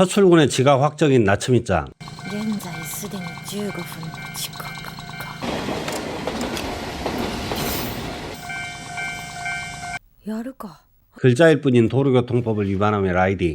첫 출근에 지각 확정인 나츠미짱. 現在すでに15分の遅刻かやるか 글자일 뿐인 도로교통법을 위반하며 라이딩.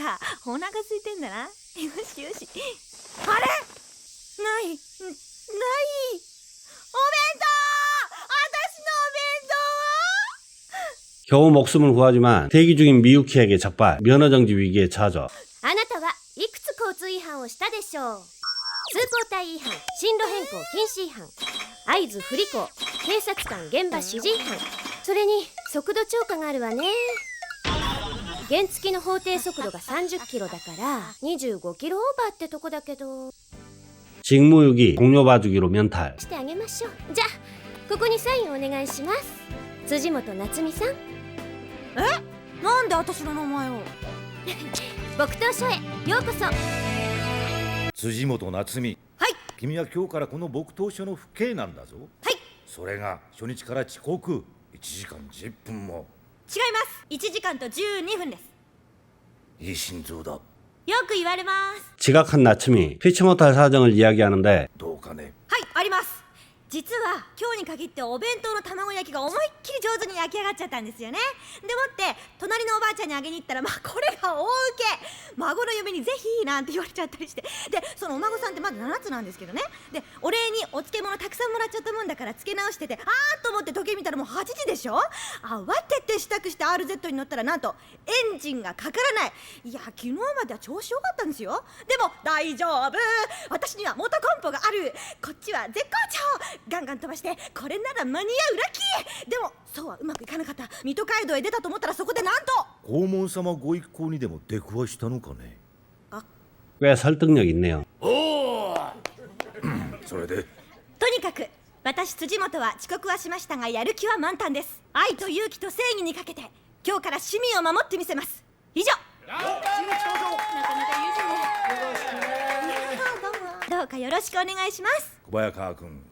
かお腹空いてんだなよしよしあれないんないお弁当私のお弁当は 겨우 목숨을 구하지만 대기 중인 미유키에게 적발, 면허정지 위기에 처하죠. あなたはいくつ交通違反をしたでしょう通行帯違反進路変更禁止違反合図不履行警察官現場指示違反それに速度超過があるわね 原付の法定速度が30キロだから25キロオーバーってとこだけど 직무유기, 동료 봐주기로 면탈. してあげましょうじゃあここにサインお願いします辻本夏美さんなんで私の名前を木刀所へようこそ辻本夏美はい君は今日からこの木刀所の父兄なんだぞはいそれが初日から遅刻1時間10分も 違います1時間と12分ですいい心臓だよく言われます 지각한 나츠미, 피치 못할 사정을 이야기하는데 どうかねはいあります 実は今日に限ってお弁当の卵焼きが思いっきり上手に焼き上がっちゃったんですよね。でもって隣のおばあちゃんにあげに行ったら まあこれが大受け。孫の嫁にぜひなんて言われちゃったりして。でそのお孫さんってまだ7つなんですけどね。でお礼にお漬物たくさんもらっちゃったもんだから漬け直しててあーと思って時計見たらもう8時でしょ？慌てて支度して RZ に乗ったらなんとエンジンがかからない。いや昨日までは調子良かったんですよ。でも大丈夫。私には元コンポがある。こっちは絶好調。ガンガン飛ばしてこれなら間に合うラッキーでもそうはうまくいかなかった水戸街道へ出たと思ったらそこでなんと黄門様ご一行にでも出くわしたのかね 꽤 설득력 있네요. それでとにかく私辻本は遅刻はしましたがやる気は満タンです愛と勇気と正義にかけて今日から市民を守ってみせます以上なかなかどうかよろしくお願いします小早川君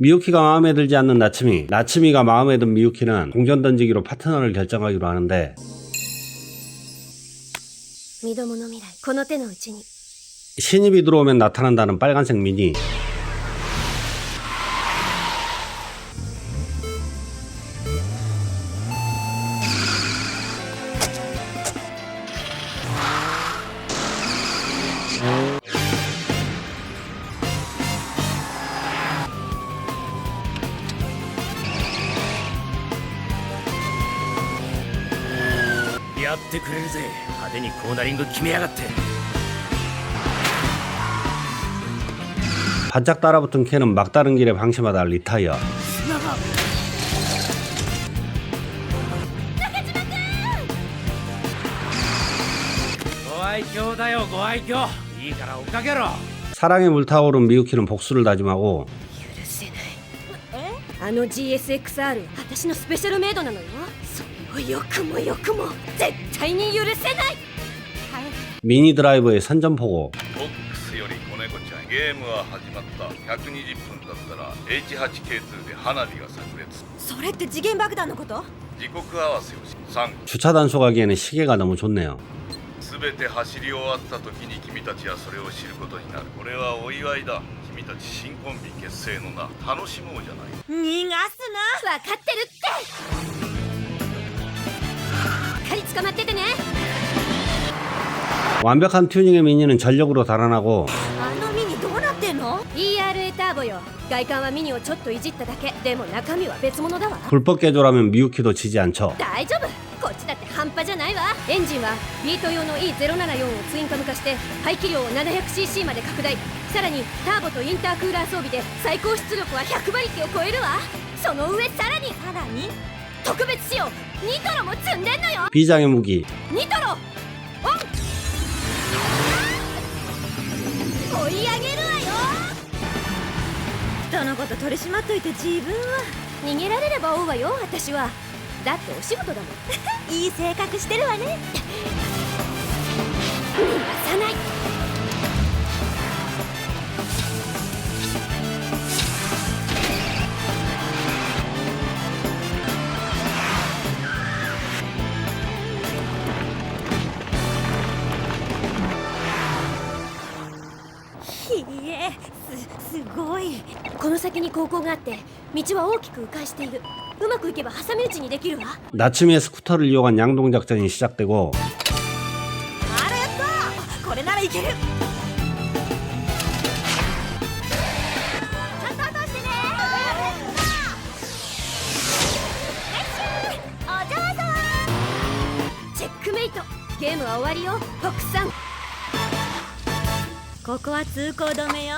미유키가 마음에 들지 않는 나츠미, 나츠미가 마음에 든 미유키는 공전 던지기로 파트너를 결정하기로 하는데. 신입이 들어오면 나타난다는 빨간색 미니. てくれるぜ派手にコーナリング決めやがって 바짝 따라붙은 캔은 막다른 길에 방심하다 리타이어. ご愛嬌だよご愛嬌いいから追っかけろ 사랑에 불타오른 미유키는 복수를 다짐하고 許せないあの GSXR 私のスペシャルメイドなのよそれを よくもよくも絶対に許せない 미니 드라이버의 선전포고 ボックスより子猫ちゃんゲームは始まった120分だったら H8K2 で花火が炸裂それって次元爆弾のこと時刻合わせをし3 주차 단속 하기에는 시계가 너무 좋네요. 全て走り終わった時に君たちはそれを知ることになるこれはお祝いだ君たち新コンビ結成の名楽しもうじゃない逃がすな分かってるってしっかり 捕まっててね 완벽한 튜닝의 미니는 전력으로 달아나고 あのミニどうなってんの ERA ターボよ外観はミニをちょっといじっただけでも中身は別物だわ 불법 개조라면 미유키도 지지 않죠. 大丈夫こっちだって半端じゃないわエンジンはビート用の E074 をツインカム化して排気量を 700cc まで拡大さらにターボとインタークーラー装備で最高出力は100馬力を超えるわその上さらにさらに 特別仕様ニトロも積んでんのよ 비장의 무기 ニトロオン追い上げるわよ人のこと取り締まっといて自分は逃げられれば追うわよ私はだってお仕事だもんいい性格してるわね逃がさない 先に高校があって道は大きく迂回しているうまくいけば挟み撃ちにできるわ 나츠미의 스쿠터를 이용한 양동 작전이 시작되고 あらやったこれならいけるちゃんと落としてねお嬢さんチェックメイトゲームは終わりよフォックスさんここは通行止めよ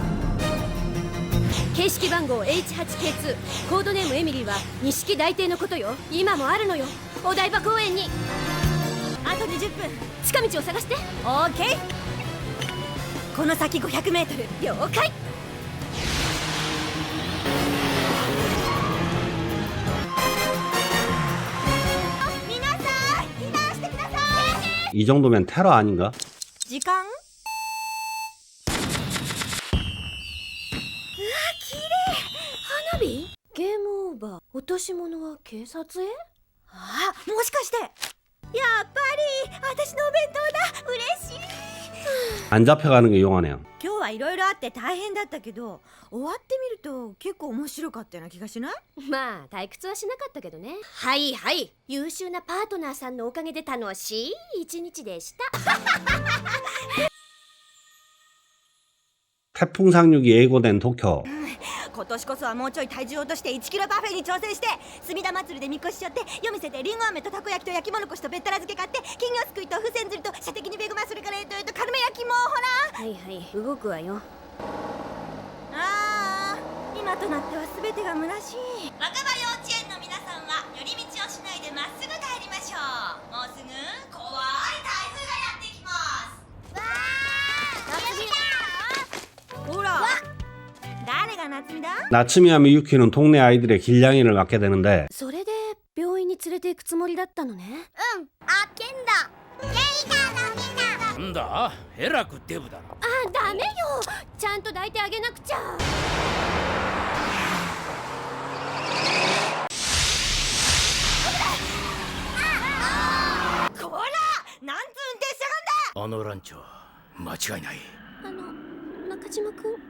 形式番号 H8K2 コードネームエミリーは錦大帝のことよ今もあるのよお台場公園にあと20分近道を探してオーケーこの先 500m 了解皆さん避難してください 이 정도면 테러 아닌가? 時間 落とし物は警察へあもしかしてやっぱり私のお弁当だ嬉しい 안 잡혀가는 게 용하네요. 今日はいろいろあって大変だったけど終わってみると結構面白かったような気がしないまあ退屈はしなかったけどねはいはい優秀なパートナーさんのおかげで楽しい一日でした 태풍 상륙이 예고된 도쿄. 今年こそはもうちょい体重を落として1キロバフェに挑戦して隅田祭りでみこししょって夜店でりんご飴とたこ焼きと焼き物腰とべったら漬け買って金魚すくいと付箋釣りと射的にベグマそれからえっとえっとカルメ焼きもほら。はいはい動くわよ。ああ今今となっては全てが虚しい。若葉幼稚園の皆さんは寄り道をしないでまっすぐ帰りましょう。もうすぐ 誰が夏美だ 나츠미와 미유키는 동네 아이들의 길냥이를 맡게 되는데 それで病院に連れて行くつもりだったのねうんあけんだケイがダメだなんだえらくデブだなあダメよちゃんと抱いてあげなくちゃこらなんつう運転しやがんだあのランチョ間違いないあの中島くん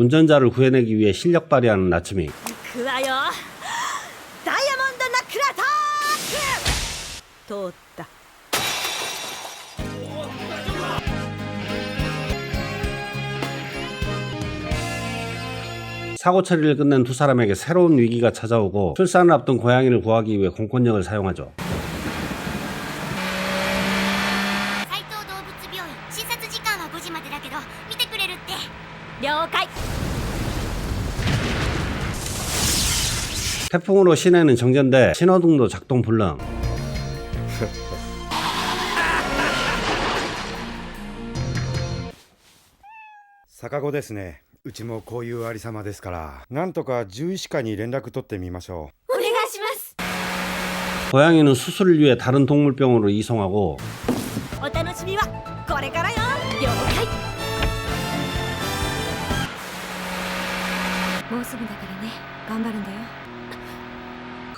운전자를 구해내기 위해 실력 발휘하는 나츠미. 그라요. 다이아몬드 나크라타. 도다. 사고 처리를 끝낸 두 사람에게 새로운 위기가 찾아오고 출산을 앞둔 고양이를 구하기 위해 공권력을 사용하죠. 태풍으로 시내는 정전돼 신호등도 작동 불능 逆子ですねうちもこういうありさまですからなんとか獣医師課に連絡取ってみましょお願いします 고양이는 수술을 위해 다른 동물병원으로 이송하고 お楽しみはこれからよ了解もうすぐだからね頑張るんだよ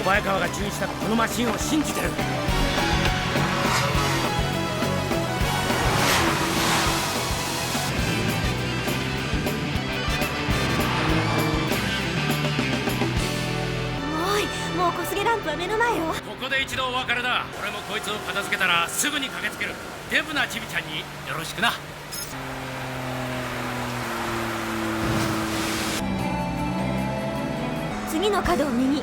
小早川が注意したこのマシンを信じてる。おいもう小菅ランプは目の前よ。ここで一度お別れだ。俺もこいつを片付けたらすぐに駆けつける。デブなチビちゃんによろしくな。次の角を右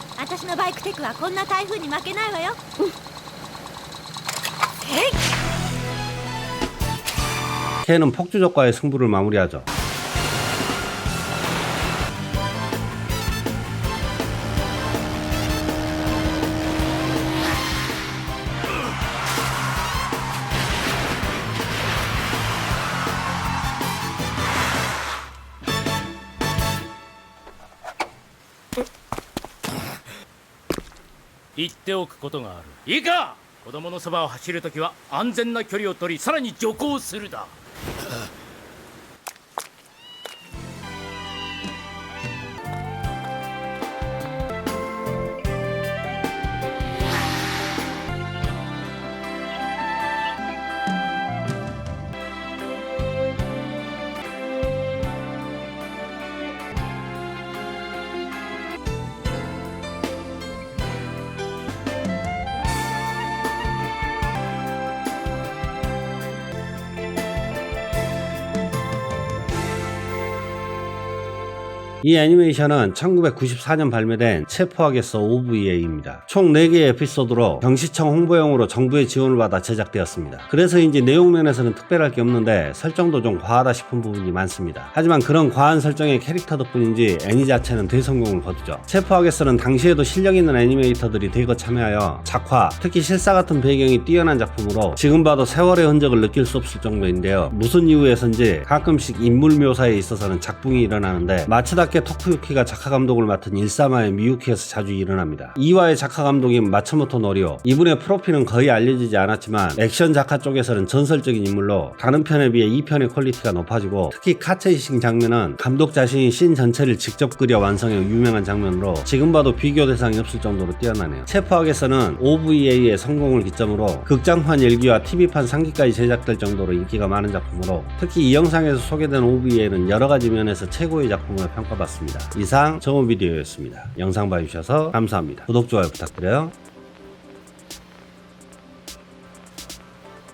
テクはこんな台風に負けないわよえい K는 폭주족과의 승부를 마무리하죠. ておくことがある。いいか子供のそばを走るときは安全な距離を取りさらに徐行するだ。 이 애니메이션은 1994년 발매된 체포하겠어 OVA입니다. 총 4개의 에피소드로 경시청 홍보용으로 정부의 지원을 받아 제작되었습니다. 그래서인지 내용면에서는 특별할 게 없는데 설정도 좀 과하다 싶은 부분이 많습니다. 하지만 그런 과한 설정의 캐릭터 덕분인지 애니 자체는 대성공을 거두죠. 체포하겠어는 당시에도 실력 있는 애니메이터들이 대거 참여하여 작화, 특히 실사 같은 배경이 뛰어난 작품으로 지금 봐도 세월의 흔적을 느낄 수 없을 정도인데요. 무슨 이유에선지 가끔씩 인물 묘사에 있어서는 작붕이 일어나는데 마츠다 케 토쿠유키가 작화 감독을 맡은 일사마의 미유키에서 자주 일어납니다. 이와의 작화 감독인 마츠모토 노리오 이분의 프로필은 거의 알려지지 않았지만 액션 작화 쪽에서는 전설적인 인물로 다른 편에 비해 이 편의 퀄리티가 높아지고 특히 카체이싱 장면은 감독 자신이 씬 전체를 직접 그려 완성해 유명한 장면으로 지금 봐도 비교 대상이 없을 정도로 뛰어나네요. 체포학에서는 OVA의 성공을 기점으로 극장판 일기와 TV판 3기까지 제작될 정도로 인기가 많은 작품으로 특히 이 영상에서 소개된 OVA는 여러 가지 면에서 최고의 작품으로 평가받 습니다. 이상 정원 비디오였습니다. 영상 봐주셔서 감사합니다. 구독, 좋아요 부탁드려요.